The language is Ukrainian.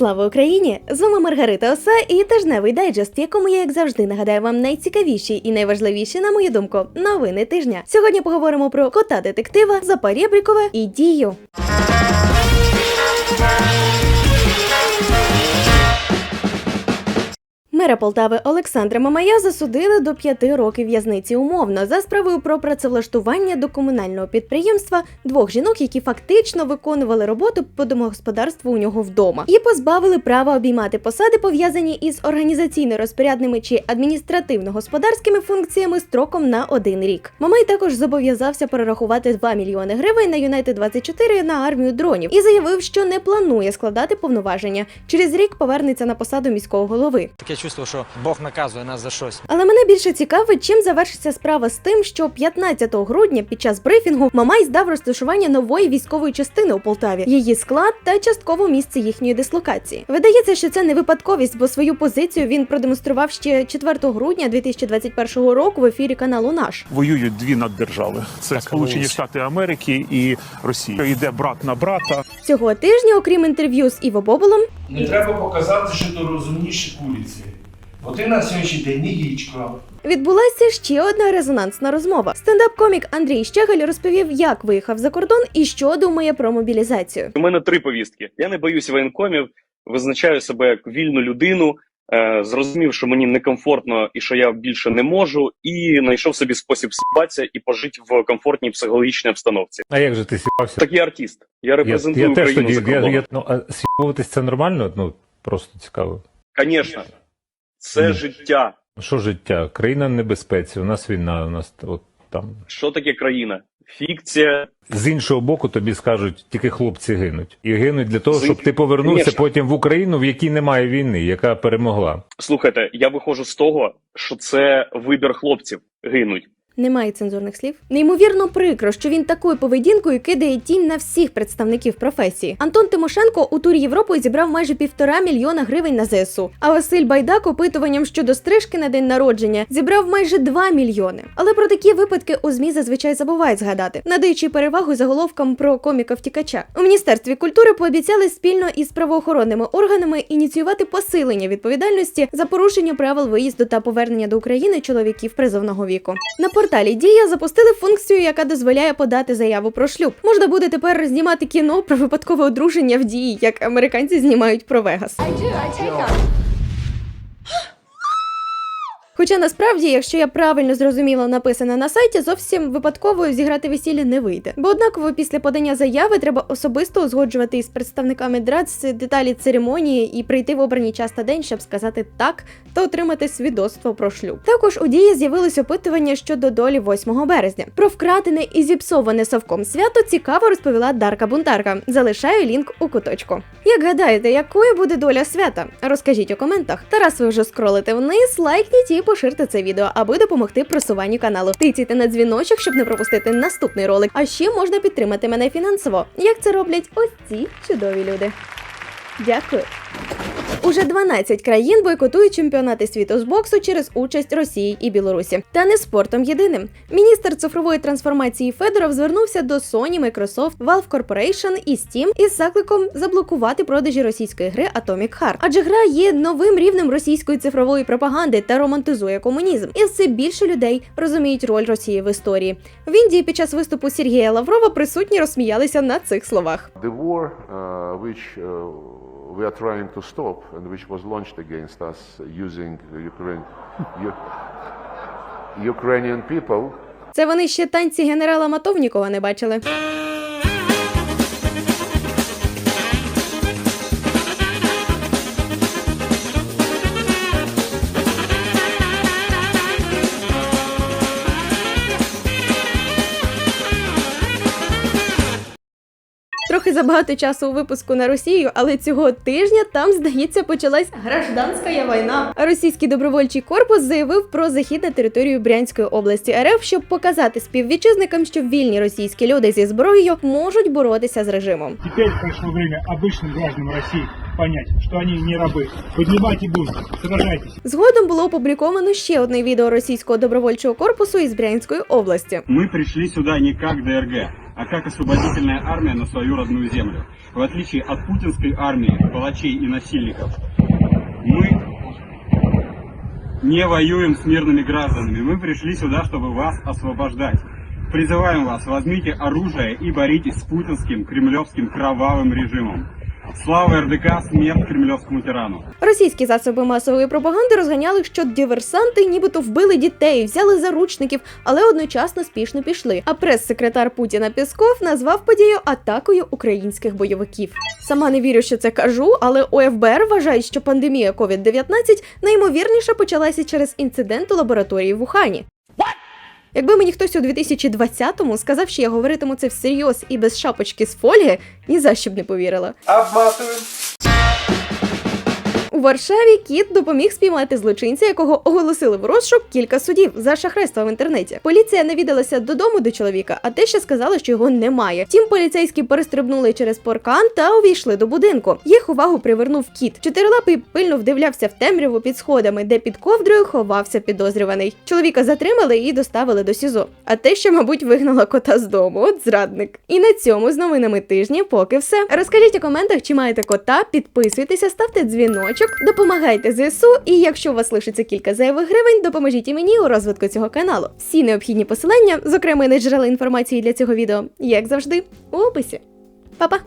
Слава Україні! З вами Маргарита Оса і тижневий дайджест, в якому я, як завжди, нагадаю вам найцікавіші і найважливіші, на мою думку, новини тижня. Сьогодні поговоримо про кота детектива, Запарєбрікове і дію. Мера Полтави Олександра Мамая засудили до п'яти років в'язниці умовно за справою про працевлаштування до комунального підприємства двох жінок, які фактично виконували роботу по домогосподарству у нього вдома, і позбавили права обіймати посади, пов'язані із організаційно-розпорядними чи адміністративно-господарськими функціями строком на один рік. Мамай також зобов'язався перерахувати 2 мільйони гривень на Юнайтед 24 на армію дронів і заявив, що не планує складати повноваження. Через рік повернеться на посаду міського голови. Таке чувство, що Бог наказує нас за щось. Але мене більше цікавить, чим завершиться справа з тим, що 15 грудня під час брифінгу Мамай здав розташування нової військової частини у Полтаві, її склад та частково місце їхньої дислокації. Видається, що це не випадковість, бо свою позицію він продемонстрував ще 4 грудня 2021 року в ефірі каналу Наш. воюють дві наддержави: це Так, Сполучені. Штати Америки і Росія. Йде брат на брата. Цього тижня, окрім інтерв'ю з Іво Боболом, Не треба показати, що ти розумніші куриці. Бо ти на сьогоднішній день не яєчко. відбулася ще одна резонансна розмова. Стендап-комік Андрій Щегаль розповів, як виїхав за кордон і що думає про мобілізацію. У мене три повістки. Я не боюсь воєнкомів, визначаю себе як вільну людину. е, Зрозумів, що мені некомфортно і що я більше не можу, і знайшов собі спосіб сібатися і пожити в комфортній психологічній обстановці. А як же ти сіпався? Так я артист. Я Я, репрезентую я теж Україну тоді. за кордоном. я, ну, а сіпуватись це нормально? Ну, просто цікаво. Звісно, це mm. життя. Що життя? Країна в небезпеці, у нас війна, у нас от там. Що таке країна? Фікція. З іншого боку, тобі скажуть, тільки хлопці гинуть. І гинуть для того, З щоб ти повернувся Конечно. потім в Україну, в якій немає війни, яка перемогла. Слухайте, я виходжу з того, що це вибір хлопців гинуть. Немає цензурних слів. Неймовірно прикро, що він такою поведінкою кидає тінь на всіх представників професії. Антон Тимошенко у турі Європи зібрав майже півтора мільйона гривень на ЗСУ. А Василь Байдак опитуванням щодо стрижки на день народження зібрав майже 2 мільйони. Але про такі випадки у змі зазвичай забувають згадати, надаючи перевагу заголовкам про коміка втікача. У міністерстві культури пообіцяли спільно із правоохоронними органами ініціювати посилення відповідальності за порушення правил виїзду та повернення до України чоловіків призовного віку. На порталі Дія запустили функцію, яка дозволяє подати заяву про шлюб. Можна буде тепер знімати кіно про випадкове одруження в дії, як американці знімають про Вегас. Хоча насправді, якщо я правильно зрозуміла написане на сайті, зовсім випадково зіграти весілля не вийде. Бо однаково після подання заяви треба особисто узгоджувати із представниками ДРАЦ деталі церемонії і прийти в обраний час та день, щоб сказати так та отримати свідоцтво про шлюб. Також у дії з'явилось опитування щодо долі 8 березня. Про вкрадене і зіпсоване совком свято цікаво розповіла Дарка Бунтарка. Залишаю лінк у куточку. Як гадаєте, якою буде доля свята? Розкажіть у коментах. Та раз ви вже скролите вниз, лайкніть і поширте це відео, аби допомогти просуванню каналу. Тицяйте на дзвіночок, щоб не пропустити наступний ролик. А ще можна підтримати мене фінансово, як це роблять ось ці чудові люди. Дякую. Уже 12 країн бойкотують чемпіонати світу з боксу через участь Росії і Білорусі. Та не спортом єдиним. Міністр цифрової трансформації Федоров звернувся до Sony, Microsoft, Valve Corporation і Steam із закликом заблокувати продажі російської гри Atomic Heart. Адже гра є новим рівнем російської цифрової пропаганди та романтизує комунізм. І все більше людей розуміють роль Росії в історії. В Індії під час виступу Сергія Лаврова присутні розсміялися на цих словах. The war uh, which uh, we are trying to stop and which was launched against us using Ukraine, Ukrainian people Це вони ще танці генерала Матовнікова не бачили. Трохи забагато часу у випуску на Росію, але цього тижня там, здається, почалась гражданська війна. Російський добровольчий корпус заявив про захід на територію Брянської області РФ, щоб показати співвітчизникам, що вільні російські люди зі зброєю можуть боротися з режимом. Теперь пришло время обычным гражданам России понять, что они не рабы. Поднимайте бунт, сражайтесь. Згодом було опубліковано ще одне відео російського добровольчого корпусу із Брянської області. Мы пришли сюда не как ДРГ, А как освободительная армия на свою родную землю. В отличие от путинской армии, палачей и насильников, мы не воюем с мирными гражданами. Мы пришли сюда, чтобы вас освобождать. Призываем вас, возьмите оружие и боритесь с путинским кремлевским кровавым режимом. Слава РДК, смерть кремлевскому тирану. Російські засоби масової пропаганди розганяли, що диверсанти нібито вбили дітей, взяли заручників, але одночасно спішно пішли. А прес-секретар Путіна Пісков назвав подію атакою українських бойовиків. Сама не вірю, що це кажу, але у ФБР вважають, що пандемія COVID-19 найімовірніше почалася через інцидент у лабораторії в Ухані. Якби мені хтось у 2020-му сказав, що я говоритиму це всерйоз і без шапочки з фольги, ні за що б не повірила. Обматуємо. Варшаві кіт допоміг спіймати злочинця, якого оголосили в розшук кілька судів за шахрайство в інтернеті. Поліція навідалася додому до чоловіка, а те ще сказали, що його немає. Втім, поліцейські перестрибнули через паркан та увійшли до будинку. Їх увагу привернув кіт. Чотирилапий пильно вдивлявся в темряву під сходами, де під ковдрою ховався підозрюваний. Чоловіка затримали і доставили до СІЗО. А те, що, мабуть, вигнала кота з дому, от зрадник. І на цьому з новинами тижня поки все. Розкажіть у коментах, чи маєте кота, підписуйтеся, ставте дзвіночок, так, допомагайте ЗСУ, і якщо у вас лишиться кілька зайвих гривень, допоможіть і мені у розвитку цього каналу. Всі необхідні посилання, зокрема, і на джерела інформації для цього відео, як завжди, у описі. Па-па!